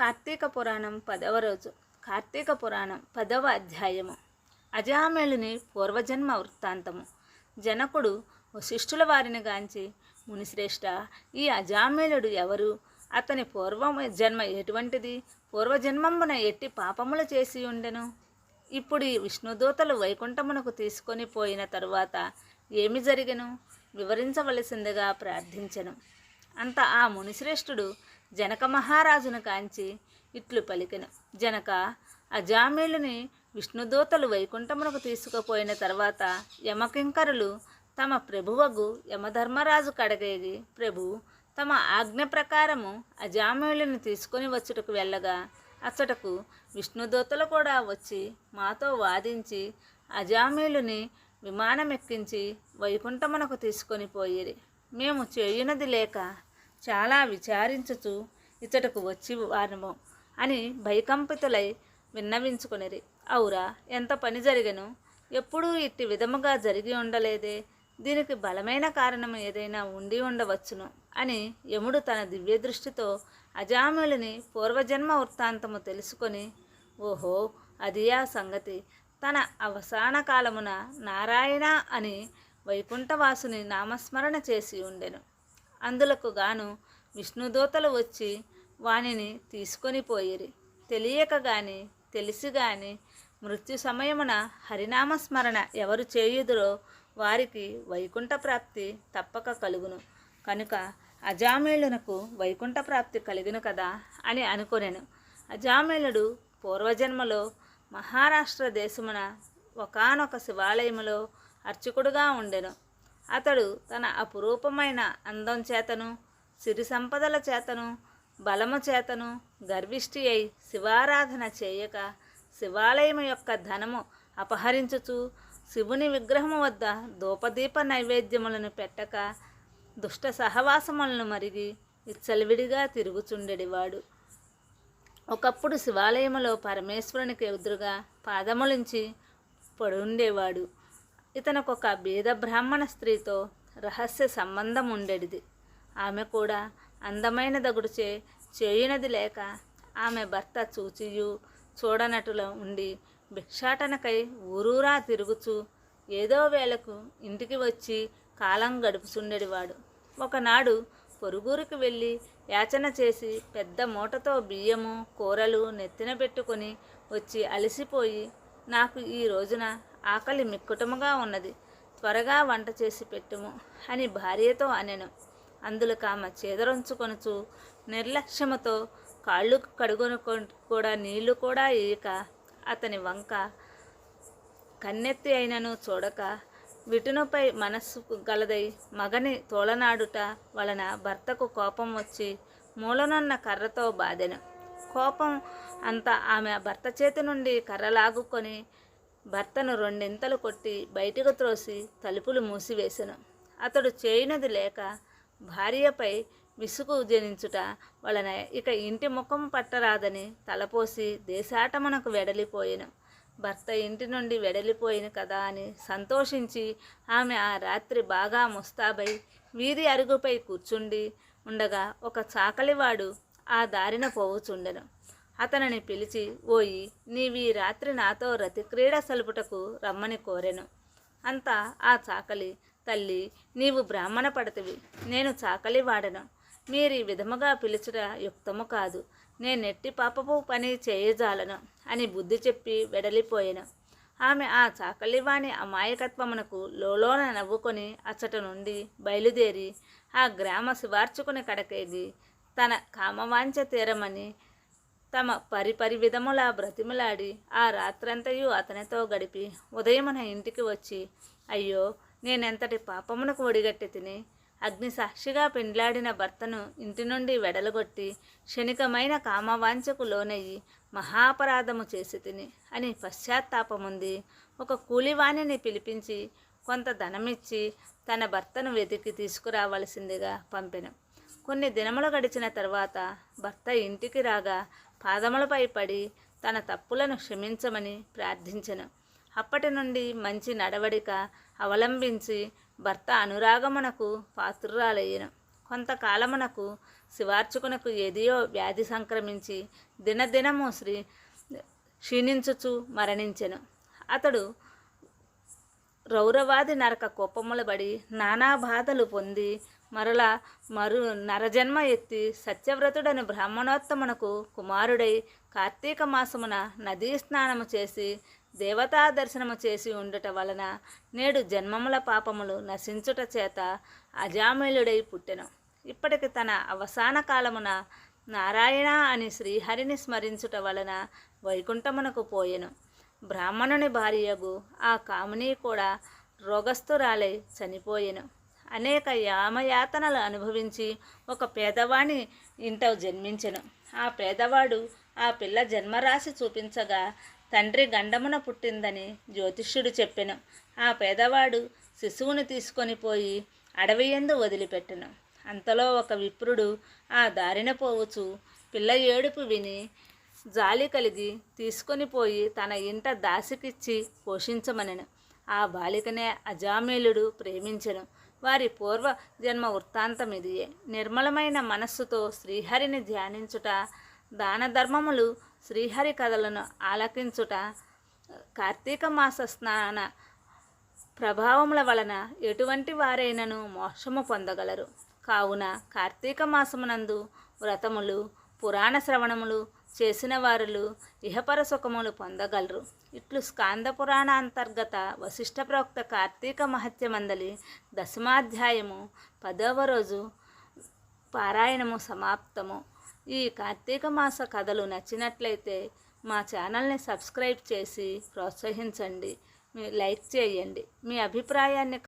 కార్తీక పురాణం పదవ రోజు. కార్తీక పురాణం పదవ అధ్యాయము. అజామేళుని పూర్వజన్మ వృత్తాంతము. జనకుడు వశిష్ఠుల వారిని గాంచి మునిశ్రేష్ఠ ఈ అజామేళుడు ఎవరు? అతని పూర్వ జన్మ ఎటువంటిది? పూర్వజన్మమున ఎట్టి పాపములు చేసి ఉండెను? ఇప్పుడు ఈ విష్ణుదూతలు వైకుంఠమునకు తీసుకొని పోయిన తరువాత ఏమి జరిగెను? వివరించవలసిందిగా ప్రార్థించెను. అంత ఆ మునిశ్రేష్ఠుడు జనక మహారాజును కాంచి ఇట్లు పలికెను. జనక అజామీలుని విష్ణుదూతలు వైకుంఠమునకు తీసుకుపోయిన తర్వాత యమకింకరులు తమ ప్రభువగు యమధర్మరాజు కడగేగి ప్రభు తమ ఆజ్ఞ ప్రకారము అజామేలుని తీసుకొని వచ్చుటకు వెళ్ళగా అచ్చటకు విష్ణుదూతలు కూడా వచ్చి మాతో వాదించి అజామేలుని విమానమెక్కించి వైకుంఠమునకు తీసుకొని పోయిరి. మేము చేయునది లేక చాలా విచారించుచు ఇచ్చటకు వచ్చి వారము అని భయకంపితులై విన్నవించుకునిరి. అవురా ఎంత పని జరిగను? ఎప్పుడూ ఇట్టి విధముగా జరిగి ఉండలేదే. దీనికి బలమైన కారణం ఏదైనా ఉండి ఉండవచ్చును అని యముడు తన దివ్య దృష్టితో అజాములని పూర్వజన్మ వృత్తాంతము తెలుసుకొని ఓహో అది ఆ సంగతి. తన అవసాన కాలమున నారాయణ అని వైకుంఠవాసుని నామస్మరణ చేసి ఉండెను. అందులకు గాను విష్ణుదూతలు వచ్చి వానిని తీసుకొని పోయిరి. తెలియక గాని తెలిసి గాని మృత్యు సమయమున హరినామస్మరణ ఎవరు చేయుదురో వారికి వైకుంఠ ప్రాప్తి తప్పక కలుగును. కనుక అజామేళునకు వైకుంఠ ప్రాప్తి కలిగిన కదా అని అనుకొనెను. అజామేళుడు పూర్వజన్మలో మహారాష్ట్ర దేశమున ఒకానొక శివాలయములో అర్చకుడుగా ఉండెను. అతడు తన అపురూపమైన అందం చేతను సిరి సంపదల చేతను బలము చేతను గర్విష్టి అయి శివారాధన చేయక శివాలయం యొక్క ధనము అపహరించుచు శివుని విగ్రహము వద్ద ధూపదీప నైవేద్యములను పెట్టక దుష్ట సహవాసములను మరిగి ఇచ్చలివిడిగా తిరుగుచుండెడివాడు. ఒకప్పుడు శివాలయములో పరమేశ్వరునికి ఎదురుగా పాదములించి పడుండేవాడు. ఇతనొక బీద బ్రాహ్మణ స్త్రీతో రహస్య సంబంధం ఉండేది ఆమె కూడా అందమైన దగుడుచే చేయునది లేక ఆమె భర్త చూచియు చూడనటులో ఉండి భిక్షాటనకై ఊరూరా తిరుగుచూ ఏదో వేళకు ఇంటికి వచ్చి కాలం గడుపుచుండేవాడు ఒకనాడు పొరుగురికి వెళ్ళి యాచన చేసి పెద్ద మూటతో బియ్యము కూరలు నెత్తిన పెట్టుకొని వచ్చి అలసిపోయి నాకు ఈ రోజున ఆకలి మిక్కుటముగా ఉన్నది. త్వరగా వంట చేసి పెట్టుము అని భార్యతో అనెను. అందులో ఆమె చేదరంచుకొనుచు నిర్లక్ష్యముతో కాళ్ళు కడుగొను కూడా నీళ్ళు కూడా ఇయక అతని వంక కన్నెత్తి అయినను చూడక విటునుపై మనస్సు గలదై మగని తోలనాడుట వలన భర్తకు కోపం వచ్చి మూలనున్న కర్రతో బాధెను. కోపం అంతా ఆమె భర్త చేతి నుండి కర్ర లాగుకొని భర్తను రెండింతలు కొట్టి బయటకు త్రోసి తలుపులు మూసివేసెను. అతడు చేయునది లేక భార్యపై విసుగు జనించుట వలన ఇక ఇంటి ముఖం పట్టరాదని తలపోసి దేశాటమనకు వెడలిపోయాను. భర్త ఇంటి నుండి వెడలిపోయిన కదా అని సంతోషించి ఆమె ఆ రాత్రి బాగా ముస్తాబై వీధి అరుగుపై కూర్చుండి ఉండగా ఒక చాకలివాడు ఆ దారిన పోవుచుండెను. అతనిని పిలిచి ఓయి నీవీ రాత్రి నాతో రతిక్రీడ సలుపుటకు రమ్మని కోరెను. అంతా ఆ చాకలి తల్లి నీవు బ్రాహ్మణ పడతివి నేను చాకలి వాడను. మీరు విధముగా పిలుచుట యుక్తము కాదు. నేనెట్టి పాపపు పని చేయజాలను అని బుద్ధి చెప్పి వెడలిపోయాను. ఆమె ఆ చాకలివాణి అమాయకత్వమునకు లోలోన నవ్వుకొని అచ్చట నుండి బయలుదేరి ఆ గ్రామ శివార్చుకుని కడకేది తన కామవాంఛ తీరమని తమ పరిపరి విధములా బ్రతిమలాడి ఆ రాత్రంతయు అతనితో గడిపి ఉదయమున ఇంటికి వచ్చి అయ్యో నేనెంతటి పాపమునకు ఒడిగట్టి తిని అగ్ని సాక్షిగా పెండ్లాడిన భర్తను ఇంటి నుండి వెడలగొట్టి క్షణికమైన కామవాంఛకు లోనయ్యి మహాపరాధము చేసి తిని అని పశ్చాత్తాపముంది. ఒక కూలివాణిని పిలిపించి కొంత ధనమిచ్చి తన భర్తను వెతికి తీసుకురావలసిందిగా పంపెను. కొన్ని దినములు గడిచిన తర్వాత భర్త ఇంటికి రాగా పాదములపై పడి తన తప్పులను క్షమించమని ప్రార్థించెను. అప్పటి నుండి మంచి నడవడిక అవలంబించి భర్త అనురాగమునకు పాత్రురాలయ్యను. కొంతకాలమునకు శివార్చకునకు ఏదియో వ్యాధి సంక్రమించి దినదినము శ్రీ క్షీణించుచు మరణించెను. అతడు రౌరవాది నరక కోపములబడి నానా బాధలు పొంది మరల మరు నరజన్మ ఎత్తి సత్యవ్రతుడని బ్రాహ్మణోత్తమునకు కుమారుడై కార్తీక మాసమున నదీ స్నానము చేసి దేవతా దర్శనము చేసి ఉండుట వలన నేడు జన్మముల పాపములు నశించుట చేత అజామిలుడై పుట్టెను. ఇప్పటికి తన అవసాన కాలమున నారాయణ అని శ్రీహరిని స్మరించుట వలన వైకుంఠమునకు పోయెను. బ్రాహ్మణుని భార్యగు ఆ కామిని కూడా రోగస్తురాలై చనిపోయెను. అనేక యామయాతనలు అనుభవించి ఒక పేదవాణి ఇంట జన్మించెను. ఆ పేదవాడు ఆ పిల్ల జన్మరాశి చూపించగా తండ్రి గండమున పుట్టిందని జ్యోతిష్యుడు చెప్పెను. ఆ పేదవాడు శిశువుని తీసుకొని పోయి అడవి ఎందు వదిలిపెట్టెను. అంతలో ఒక విప్రుడు ఆ దారిన పోవచ్చు పిల్ల ఏడుపు విని జాలి కలిగి తీసుకొని పోయి తన ఇంట దాసికిచ్చి పోషించమనెను. ఆ బాలికనే అజామేలుడు ప్రేమించెను. వారి పూర్వ జన్మ వృత్తాంతం ఇదియే నిర్మలమైన మనస్సుతో శ్రీహరిని ధ్యానించుట దాన ధర్మములు శ్రీహరి కథలను ఆలకించుట కార్తీక మాస స్నాన ప్రభావముల వలన ఎటువంటి వారైనను మోక్షము పొందగలరు. కావున కార్తీక మాసమునందు వ్రతములు పురాణ శ్రవణములు చేసిన వారులు ఇహపర సుఖములు పొందగలరు. ఇట్లు స్కాంద పురాణ అంతర్గత వశిష్ఠ ప్రోక్త కార్తీక మహత్యమందలి దశమాధ్యాయము పదవ రోజు పారాయణము సమాప్తము. ఈ కార్తీక మాస కథలు నచ్చినట్లయితే మా ఛానల్ని సబ్స్క్రైబ్ చేసి ప్రోత్సహించండి. మీ లైక్ చేయండి. మీ అభిప్రాయాన్ని